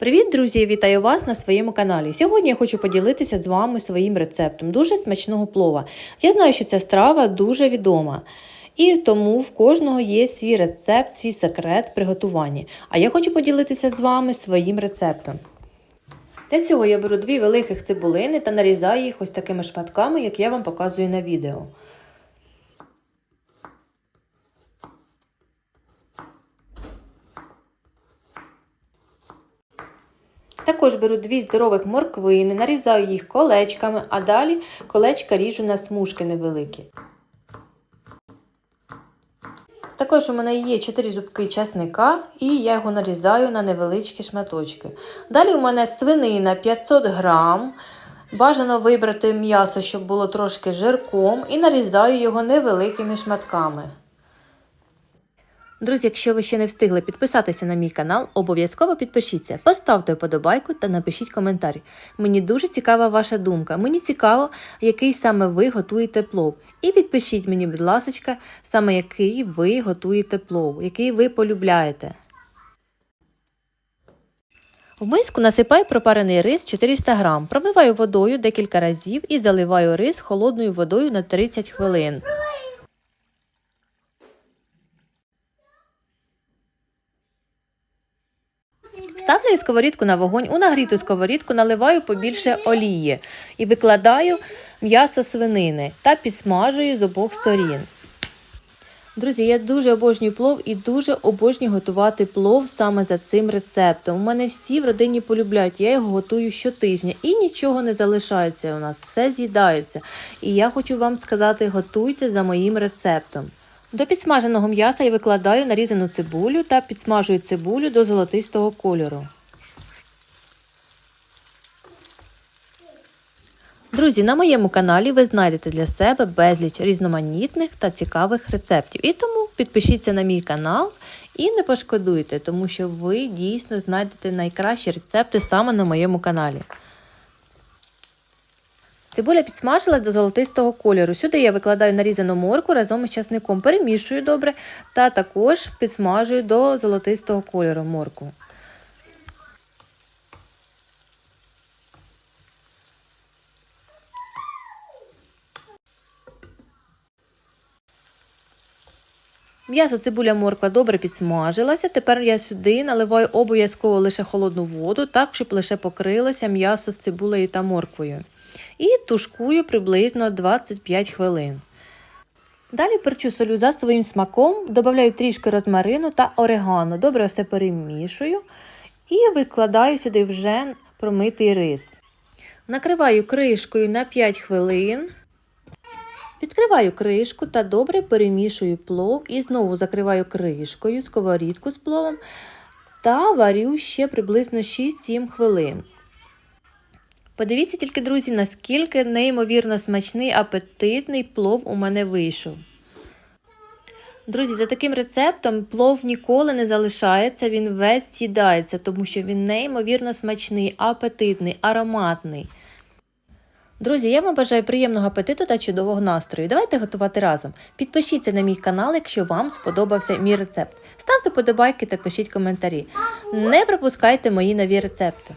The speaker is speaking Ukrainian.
Привіт, друзі! Вітаю вас на своєму каналі. Сьогодні я хочу поділитися з вами своїм рецептом дуже смачного плова. Я знаю, що ця страва дуже відома. І тому в кожного є свій рецепт, свій секрет приготування. А я хочу поділитися з вами своїм рецептом. Для цього я беру дві великих цибулини та нарізаю їх ось такими шматками, як я вам показую на відео. Також беру дві здорових морквини, нарізаю їх колечками, а далі колечка ріжу на смужки невеликі. Також у мене є 4 зубки часника і я його нарізаю на невеличкі шматочки. Далі у мене свинина 500 грам. Бажано вибрати м'ясо, щоб було трошки жирком, і нарізаю його невеликими шматками. Друзі, якщо ви ще не встигли підписатися на мій канал, обов'язково підпишіться, поставте вподобайку та напишіть коментар. Мені дуже цікава ваша думка. Мені цікаво, який саме ви готуєте плов. І відпишіть мені, будь ласка, саме який ви готуєте плов, який ви полюбляєте. В миску насипаю пропарений рис 400 г, промиваю водою декілька разів і заливаю рис холодною водою на 30 хвилин. Ставлю сковорідку на вогонь, у нагріту сковорідку наливаю побільше олії і викладаю м'ясо свинини та підсмажую з обох сторін. Друзі, я дуже обожнюю плов і дуже обожнюю готувати плов саме за цим рецептом. У мене всі в родині полюбляють, я його готую щотижня і нічого не залишається у нас, все з'їдається. І я хочу вам сказати, готуйте за моїм рецептом. До підсмаженого м'яса я викладаю нарізану цибулю та підсмажую цибулю до золотистого кольору. Друзі, на моєму каналі ви знайдете для себе безліч різноманітних та цікавих рецептів. І тому підпишіться на мій канал і не пошкодуйте, тому що ви дійсно знайдете найкращі рецепти саме на моєму каналі. Цибуля підсмажилась до золотистого кольору. Сюди я викладаю нарізану морку разом із часником, перемішую добре та також підсмажую до золотистого кольору морку. М'ясо цибуля морква добре підсмажилася. Тепер я сюди наливаю обов'язково лише холодну воду, так, щоб лише покрилося м'ясо з цибулею та морквою. І тушкую приблизно 25 хвилин. Далі перчу солю за своїм смаком, додаю трішки розмарину та орегано. Добре все перемішую і викладаю сюди вже промитий рис. Накриваю кришкою на 5 хвилин. Відкриваю кришку та добре перемішую плов і знову закриваю кришкою сковорідку з пловом та варю ще приблизно 6-7 хвилин. Подивіться тільки, друзі, наскільки неймовірно смачний апетитний плов у мене вийшов. Друзі, за таким рецептом плов ніколи не залишається, він весь з'їдається, тому що він неймовірно смачний, апетитний, ароматний. Друзі, я вам бажаю приємного апетиту та чудового настрою. Давайте готувати разом. Підпишіться на мій канал, якщо вам сподобався мій рецепт. Ставте подобайки та пишіть коментарі. Не пропускайте мої нові рецепти.